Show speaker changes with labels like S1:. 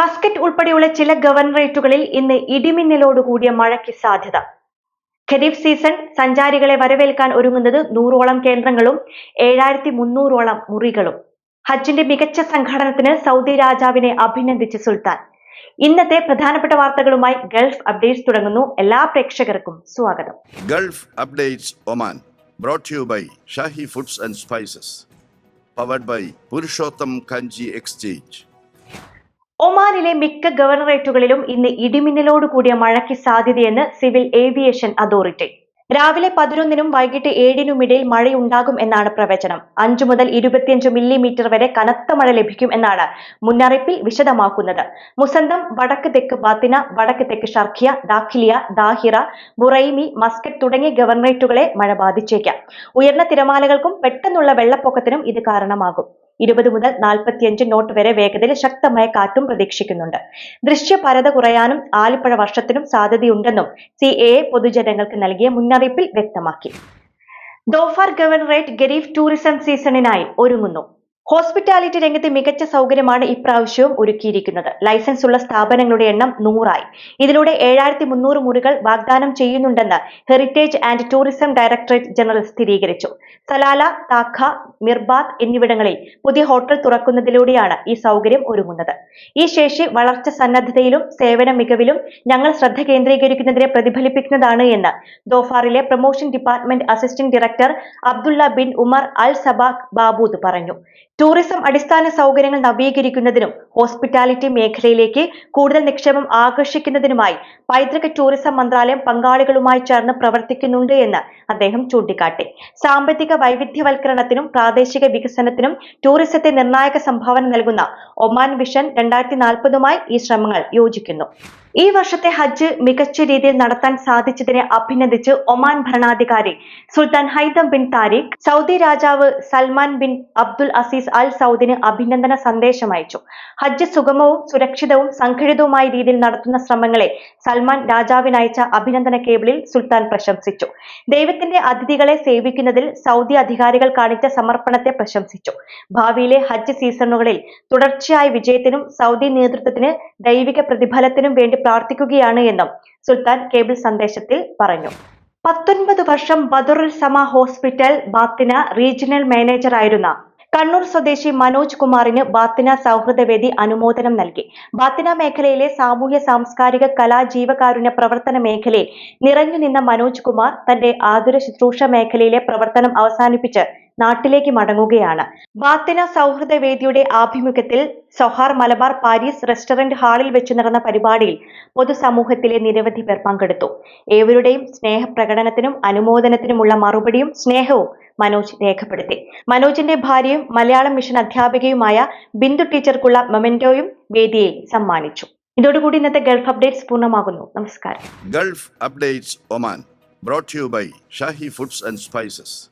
S1: Muscat ഉൾപ്പെടെയുള്ള ചില ഗവർണറേറ്റുകളിൽ ഇന്ന് ഇടിമിന്നലോടുകൂടിയ മഴയ്ക്ക് സാധ്യത. ഖരീഫ് സീസൺ സഞ്ചാരികളെ വരവേൽക്കാൻ ഒരുങ്ങുന്നത് നൂറോളം കേന്ദ്രങ്ങളും ഏഴായിരത്തി മുന്നൂറോളം മുറികളും. ഹജ്ജിന്റെ മികച്ച സംഘാടനത്തിന് സൗദി രാജാവിനെ അഭിനന്ദിച്ച് സുൽത്താൻ. ഇന്നത്തെ പ്രധാനപ്പെട്ട വാർത്തകളുമായി ഗൾഫ് അപ്ഡേറ്റ്സ് തുടങ്ങുന്നു. എല്ലാ പ്രേക്ഷകർക്കും സ്വാഗതം.
S2: Gulf updates Oman brought you by Shahi foods and spices powered by Purushottam Kanji exchange
S1: ഒമാനിലെ മിക്ക ഗവർണറേറ്റുകളിലും ഇന്ന് ഇടിമിന്നലോട് കൂടിയ മഴയ്ക്ക് സാധ്യതയെന്ന് സിവിൽ ഏവിയേഷൻ അതോറിറ്റി. രാവിലെ പതിനൊന്നിനും വൈകിട്ട് ഏഴിനും ഇടയിൽ മഴയുണ്ടാകും എന്നാണ് പ്രവചനം. അഞ്ചു മുതൽ ഇരുപത്തിയഞ്ച് മില്ലിമീറ്റർ വരെ കനത്ത മഴ ലഭിക്കും എന്നാണ് മുന്നറിയിപ്പിൽ വിശദമാക്കുന്നത്. മുസന്തം വടക്ക് തെക്ക് ബാത്തിന വടക്ക് തെക്ക് Sharqiyah Dakhiliyah Dhahirah Buraimi Muscat തുടങ്ങിയ ഗവർണറേറ്റുകളെ മഴ ബാധിച്ചേക്കാം. ഉയർന്ന തിരമാലകൾക്കും പെട്ടെന്നുള്ള വെള്ളപ്പൊക്കത്തിനും ഇത് കാരണമാകും. ഇരുപത് മുതൽ നാൽപ്പത്തിയഞ്ച് നോട്ട് വരെ വേഗതയിൽ ശക്തമായ കാറ്റും പ്രതീക്ഷിക്കുന്നുണ്ട്. ദൃശ്യപരത കുറയാനും ആലിപ്പഴ വർഷത്തിനും സാധ്യതയുണ്ടെന്നും സി എ പൊതുജനങ്ങൾക്ക് നൽകിയ മുന്നറിയിപ്പിൽ വ്യക്തമാക്കി. ദോഫാർ ഗവർണറേറ്റ് ഗരീഫ് ടൂറിസം സീസണിനായി ഒരുങ്ങുന്നു. ഹോസ്പിറ്റാലിറ്റി രംഗത്തെ മികച്ച സൗകര്യമാണ് ഇപ്രാവശ്യവും ഒരുക്കിയിരിക്കുന്നത്. ലൈസൻസ് ഉള്ള സ്ഥാപനങ്ങളുടെ എണ്ണം നൂറായി. ഇതിലൂടെ ഏഴായിരത്തി മുന്നൂറ് മുറികൾ വാഗ്ദാനം ചെയ്യുന്നുണ്ടെന്ന് heritage and tourism directorate general സ്ഥിരീകരിച്ചു. സലാല താഖ മിർബാത്ത് എന്നിവിടങ്ങളിൽ പുതിയ ഹോട്ടൽ തുറക്കുന്നതിലൂടെയാണ് ഈ സൗകര്യം ഒരുങ്ങുന്നത്. ഈ ശേഷി വളർച്ച സന്നദ്ധതയിലും സേവന മികവിലും ഞങ്ങൾ ശ്രദ്ധ കേന്ദ്രീകരിക്കുന്നതിനെ പ്രതിഫലിപ്പിക്കുന്നതാണ് എന്ന് ദോഫാറിലെ promotion department assistant director Abdullah bin Umar al Sabakh Baboud പറഞ്ഞു. ടൂറിസം അടിസ്ഥാന സൗകര്യങ്ങൾ നവീകരിക്കുന്നതിനും ഹോസ്പിറ്റാലിറ്റി മേഖലയിലേക്ക് കൂടുതൽ നിക്ഷേപം ആകർഷിക്കുന്നതിനുമായി പൈതൃക ടൂറിസം മന്ത്രാലയം പങ്കാളികളുമായി ചേർന്ന് പ്രവർത്തിക്കുന്നുണ്ട് എന്ന് അദ്ദേഹം ചൂണ്ടിക്കാട്ടി. സാമ്പത്തിക വൈവിധ്യവൽക്കരണത്തിനും പ്രാദേശിക വികസനത്തിനും ടൂറിസത്തെ നിർണായക സംഭാവന നൽകുന്ന ഒമാൻ വിഷൻ രണ്ടായിരത്തി നാൽപ്പതുമായി ഈ ശ്രമങ്ങൾ യോജിക്കുന്നു. ഈ വർഷത്തെ ഹജ്ജ് മികച്ച രീതിയിൽ നടത്താൻ സാധിച്ചതിനെ അഭിനന്ദിച്ച് ഒമാൻ ഭരണാധികാരി Sultan Haitham bin Tariq Saudi രാജാവ് Salman bin Abdul Aziz Al സൗദിന് അഭിനന്ദന സന്ദേശം അയച്ചു. ഹജ്ജ് സുഗമവും സുരക്ഷിതവും സംഘടിതവുമായ രീതിയിൽ നടത്തുന്ന ശ്രമങ്ങളെ സൽമാൻ രാജാവിനയച്ച അഭിനന്ദന കേബിളിൽ സുൽത്താൻ പ്രശംസിച്ചു. ദൈവത്തിന്റെ അതിഥികളെ സേവിക്കുന്നതിൽ സൗദി അധികാരികൾ കാണിച്ച സമർപ്പണത്തെ പ്രശംസിച്ചു. ഭാവിയിലെ ഹജ്ജ് സീസണുകളിൽ തുടർച്ചയായ വിജയത്തിനും സൗദി നേതൃത്വത്തിന് ദൈവിക പ്രതിഫലത്തിനും വേണ്ടി പ്രാർത്ഥിക്കുകയാണ് എന്നും സുൽത്താൻ കേബിൾ സന്ദേശത്തിൽ പറഞ്ഞു. പത്തൊൻപത് വർഷം ബദറുൽ സമ ഹോസ്പിറ്റൽ ബാത്തിന റീജിയണൽ മാനേജർ ആയിരുന്ന കണ്ണൂർ സ്വദേശി മനോജ് കുമാറിന് ബാത്തിന സൗഹൃദവേദി അനുമോദനം നൽകി. ബാത്തിന മേഖലയിലെ സാമൂഹ്യ സാംസ്കാരിക കലാ ജീവകാരുണ്യ പ്രവർത്തന മേഖലയിൽ നിറഞ്ഞു നിന്ന മനോജ് കുമാർ തന്റെ ആതുര ശുശ്രൂഷ മേഖലയിലെ പ്രവർത്തനം അവസാനിപ്പിച്ച് നാട്ടിലേക്ക് മടങ്ങുകയാണ്. ബാത്തിന സൗഹൃദ വേദിയുടെ ആഭിമുഖ്യത്തിൽ സൊഹാർ മലബാർ പാരീസ് റെസ്റ്റോറന്റ് ഹാളിൽ വെച്ച് നടന്ന പരിപാടിയിൽ പൊതുസമൂഹത്തിലെ നിരവധി പേർ പങ്കെടുത്തു. ഏവരുടെയും സ്നേഹപ്രകടനത്തിനും അനുമോദനത്തിനുമുള്ള മറുപടിയും സ്നേഹവും മനോജ് രേഖപ്പെടുത്തി. മനോജിന്റെ ഭാര്യയും മലയാളം മിഷൻ അധ്യാപികയുമായ ബിന്ദു ടീച്ചർക്കുള്ള മെമെന്റോയും വേദിയെ സമ്മാനിച്ചു. ഇതോടുകൂടി ഇന്നത്തെ ഗൾഫ് അപ്ഡേറ്റ്സ് പൂർണമാകുന്നു. നമസ്കാരം.
S2: Gulf updates Oman brought you by Shahi foods and spices